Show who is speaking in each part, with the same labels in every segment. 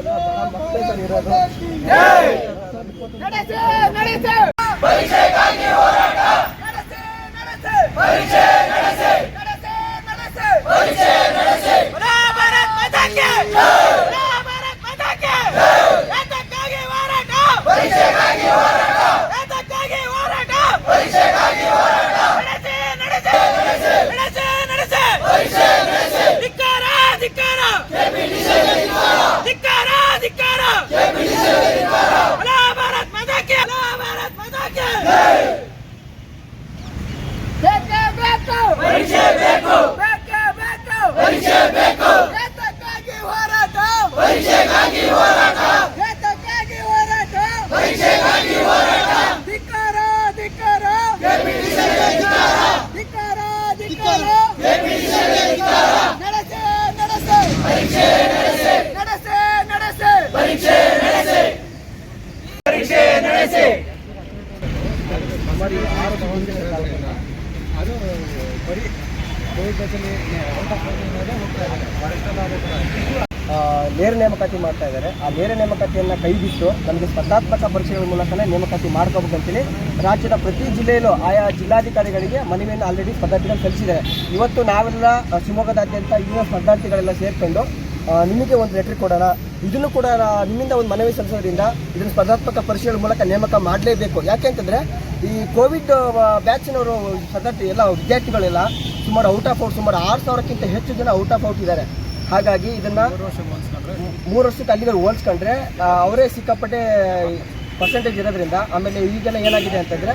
Speaker 1: ಮಕ್ಕಳೇ ಸರ್ ಇರೋದು
Speaker 2: ಭಾರತ್
Speaker 1: ಅದೇ ಥರ. ಆ, ನೇರ ನೇಮಕಾತಿ ಮಾಡ್ತಾ ಇದ್ದಾರೆ. ಆ ನೇರ ನೇಮಕಾತಿಯನ್ನು ಕೈ ಬಿಟ್ಟು ನಮಗೆ ಸ್ಪರ್ಧಾತ್ಮಕ ಪರೀಕ್ಷೆಗಳ ಮೂಲಕನೇ ನೇಮಕಾತಿ ಮಾಡ್ಕೋಬೇಕಂತೇಳಿ ರಾಜ್ಯದ ಪ್ರತಿ ಜಿಲ್ಲೆಯಲ್ಲೂ ಆಯಾ ಜಿಲ್ಲಾಧಿಕಾರಿಗಳಿಗೆ ಮನವಿಯನ್ನು ಆಲ್ರೆಡಿ ಸ್ಪರ್ಧಾರ್ಥಿಗಳು ಸಲ್ಲಿಸಿದ್ದಾರೆ ಇವತ್ತು ನಾವೆಲ್ಲ ಶಿವಮೊಗ್ಗದಾದ್ಯಂತ ಯುವ ಸ್ಪರ್ಧಾರ್ಥಿಗಳೆಲ್ಲ ಸೇರಿಕೊಂಡು ನಿಮಗೆ ಒಂದು ಲೆಟರ್ ಕೊಡೋಣ. ಇದನ್ನು ಕೂಡ ನಿಮ್ಮಿಂದ ಒಂದು ಮನವಿ ಸಲ್ಲಿಸೋದ್ರಿಂದ ಇದನ್ನು ಸ್ಪರ್ಧಾತ್ಮಕ ಪರೀಕ್ಷೆಗಳ ಮೂಲಕ ನೇಮಕ ಮಾಡಲೇಬೇಕು. ಯಾಕೆ ಅಂತಂದರೆ ಈ ಕೋವಿಡ್ ಬ್ಯಾಚಿನವರು ಸ್ಪರ್ಧಾರ್ಥಿ ಎಲ್ಲ ವಿದ್ಯಾರ್ಥಿಗಳೆಲ್ಲ ಸುಮಾರು ಔಟ್ ಆಫ್ ಔಟ್ ಸುಮಾರು ಆರು ಸಾವಿರಕ್ಕಿಂತ ಹೆಚ್ಚು ಜನ ಔಟ್ ಆಫ್ ಔಟ್ ಇದ್ದಾರೆ. ಹಾಗಾಗಿ ಇದನ್ನು ಮೂರು ವರ್ಷಕ್ಕೆ ಅಲ್ಲಿಗೆ ಹೋಲಿಸ್ಕೊಂಡ್ರೆ ಅವರೇ ಸಿಕ್ಕಾಪಟ್ಟೆ ಪರ್ಸೆಂಟೇಜ್ ಇರೋದ್ರಿಂದ ಆಮೇಲೆ ಈಗೆಲ್ಲ ಏನಾಗಿದೆ ಅಂತಂದರೆ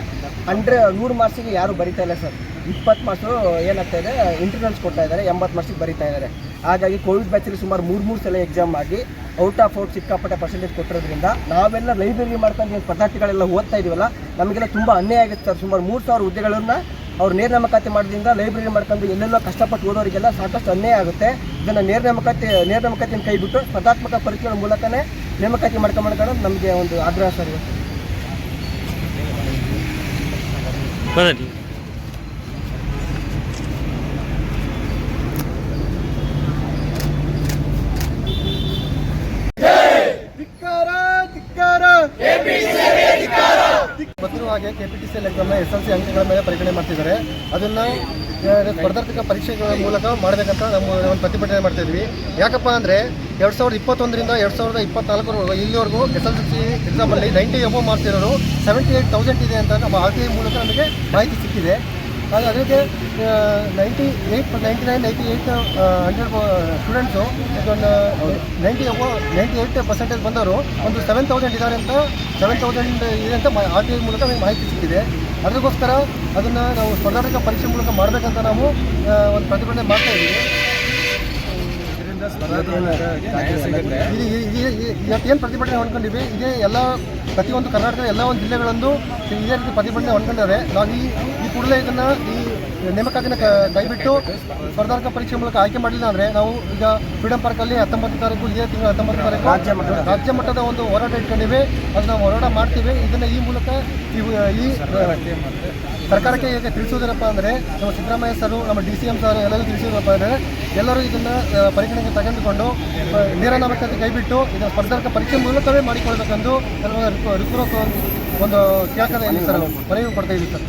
Speaker 1: ಅಂಡ್ರೆ ನೂರು ಮಾರ್ಕ್ಸಿಗೆ ಯಾರು ಬರಿತಾ ಇಲ್ಲ ಸರ್. ಇಪ್ಪತ್ತು ಮಾರ್ಕ್ಸು ಏನಾಗ್ತಾ ಇದೆ ಇಂಟರ್ನಲ್ಸ್ ಕೊಡ್ತಾ ಇದ್ದಾರೆ ಎಂಬತ್ತು ಮಾರ್ಕ್ಸಿಗೆ ಬರಿತಾ ಇದ್ದಾರೆ. ಹಾಗಾಗಿ ಕೋವಿಡ್ ಬ್ಯಾಚಲ್ಲಿ ಸುಮಾರು ಮೂರು ಮೂರು ಸಲ ಎಕ್ಸಾಮ್ ಆಗಿ ಔಟ್ ಆಫ್ ಔಟ್ ಸಿಕ್ಕಾಪಟ್ಟೆ ಪರ್ಸೆಂಟೇಜ್ ಕೊಟ್ಟಿರೋದ್ರಿಂದ ನಾವೆಲ್ಲ ಲೈಬ್ರರಿ ಮಾಡ್ಕೊಂಡು ಪದಾರ್ಥಿಗಳೆಲ್ಲ ಸ್ಪರ್ಧಾರ್ಥಿಗಳೆಲ್ಲ ಓದ್ತಾ ಇದೀವಲ್ಲ, ನಮಗೆಲ್ಲ ತುಂಬ ಅನ್ಯಾಯ ಆಗುತ್ತೆ ಸರ್. ಸುಮಾರು ಮೂರು ಸಾವಿರ ಹುದ್ದೆಗಳನ್ನು ಅವ್ರು ನೇರ ನೇಮಕಾತಿ ಮಾಡೋದ್ರಿಂದ ಲೈಬ್ರರಿ ಮಾಡ್ಕೊಂಡು ಎಲ್ಲೆಲ್ಲೋ ಕಷ್ಟಪಟ್ಟು ಓದೋರಿಗೆಲ್ಲ ಸಾಕಷ್ಟು ಅನ್ಯಾಯ ಆಗುತ್ತೆ. ಇದನ್ನು ನೇರ ನೇಮಕಾತಿ ಕೈ ಬಿಟ್ಟು ಸ್ಪರ್ಧಾತ್ಮಕ ಪರೀಕ್ಷೆಗಳ ಮೂಲಕನೇ ನೇಮಕಾತಿ ಮಾಡ್ಕೊಂಡು ನಮಗೆ ಒಂದು ಆಗ್ರಹ ಸರ್ ಇವತ್ತು. ಹಾಗೆ K P T C S L C ಅಂಕಗಳ ಮೇಲೆ ಪರಿಗಣನೆ ಮಾಡ್ತಿದ್ದಾರೆ. ಅದನ್ನ ಸ್ಪರ್ಧಾತ್ಮಕ ಪರೀಕ್ಷೆಗಳ ಮೂಲಕ ಮಾಡಬೇಕಂತ ನಮ್ಮ ಒಂದು ಪ್ರತಿಭಟನೆ ಮಾಡ್ತಾ ಇದ್ವಿ. ಯಾಕಪ್ಪ ಅಂದರೆ ಎರಡು ಸಾವಿರದ ಇಪ್ಪತ್ತೊಂದರಿಂದ ಎರಡು ಸಾವಿರದ ಇಪ್ಪತ್ನಾಲ್ಕರವರೆಗೂ, ಇಲ್ಲಿವರೆಗೂ ಎಸ್ ಎಲ್ ಸಿ ಎಕ್ಸಾಮಲ್ಲಿ ನೈಂಟಿ ಎಬೋ ಮಾರ್ಕ್ಸ್ ಇರೋರು ಸೆವೆಂಟಿ ಏಯ್ಟ್ ತೌಸಂಡ್ ಇದೆ ಅಂತ ನಮ್ಮ ಆರ್ ಟಿ ಐ ಮೂಲಕ ನಮಗೆ ಮಾಹಿತಿ ಸಿಕ್ಕಿದೆ. ಹಾಗೆ ಅದಕ್ಕೆ ninety eight ninety nine ninety eight hundred students ಒಂದು ನೈಂಟಿ ನೈಂಟಿ ಏಯ್ಟ್ ಪರ್ಸೆಂಟೇಜ್ ಬಂದವರು ಒಂದು ಸೆವೆನ್ ತೌಸಂಡ್ ಇದ್ದಾರೆ ಅಂತ ಸೆವೆನ್ ತೌಸಂಡ್ ಇದೆ ಅಂತ ಆರ್ ಟಿ ಐ ಮೂಲಕ ನಮಗೆ ಮಾಹಿತಿ ಸಿಕ್ಕಿದೆ ಅದಕ್ಕೋಸ್ಕರ ಅದನ್ನು ನಾವು ಸ್ಪರ್ಧಾತ್ಮಕ ಪರೀಕ್ಷೆ ಮೂಲಕ ಮಾಡಬೇಕಂತ ನಾವು ಒಂದು ಪ್ರತಿಭಟನೆ ಮಾಡ್ತಾ ಇದ್ದೀವಿ ಇದು ಏನು ಪ್ರತಿಭಟನೆ ಹೊಂದ್ಕೊಂಡಿವಿ ಇದೇ ಎಲ್ಲ ಪ್ರತಿಯೊಂದು ಕರ್ನಾಟಕದ ಎಲ್ಲ ಒಂದು ಜಿಲ್ಲೆಗಳಂದು ಇದೇ ರೀತಿ ಪ್ರತಿಭಟನೆ ಹೊಂದ್ಕೊಂಡಿದ್ದಾರೆ ನಾವು ಈ ಈ ಕೂಡಲೇ ಇದನ್ನು ಈ ನೇಮಕಾತಿನ ಕೈಬಿಟ್ಟು ಸ್ಪರ್ಧಾತ್ಮಕ ಪರೀಕ್ಷೆ ಮೂಲಕ ಆಯ್ಕೆ ಮಾಡಲಿಲ್ಲ ಅಂದರೆ ನಾವು ಈಗ ಫ್ರೀಡಂ ಪಾರ್ಕಲ್ಲಿ ಹತ್ತೊಂಬತ್ತು ತಾರೀಕು ಇದೇ ತಿಂಗಳ ಹತ್ತೊಂಬತ್ತು ತಾರೀಕು ರಾಜ್ಯ ಮಟ್ಟದ. ರಾಜ್ಯ ಮಟ್ಟದ ಒಂದು ಹೋರಾಟ ಇಟ್ಕೊಂಡಿವೆ. ಅದು ನಾವು ಹೋರಾಟ ಮಾಡ್ತೀವಿ. ಇದನ್ನು ಈ ಮೂಲಕ ಈ ಸರ್ಕಾರಕ್ಕೆ ಈಗ ತಿಳಿಸೋದೇನಪ್ಪ ಅಂದರೆ ನಮ್ಮ ಸಿದ್ದರಾಮಯ್ಯ ಸರು ನಮ್ಮ ಡಿ ಸಿ ಎಂ ಸರ್ ಎಲ್ಲರೂ ತಿಳಿಸಿದ್ರಪ್ಪ ಅಂದರೆ ಎಲ್ಲರೂ ಇದನ್ನು ಪರಿಗಣನೆಗೆ ತೆಗೆದುಕೊಂಡು ಆ, ನೇರ ನೇಮಕಾತಿ ಕೈಬಿಟ್ಟು ಇದನ್ನು ಸ್ಪರ್ಧಾತ್ಮಕ ಪರೀಕ್ಷೆ ಮೂಲಕವೇ ಮಾಡಿಕೊಳ್ಬೇಕೆಂದು ರಿಪೂರ್ವಕ ಒಂದು ಕೇಳ್ಕದ ಇಲ್ಲಿ ಸರ್ ಮನವಿ ಕೊಡ್ತಾ ಇದ್ದೀವಿ ಸರ್.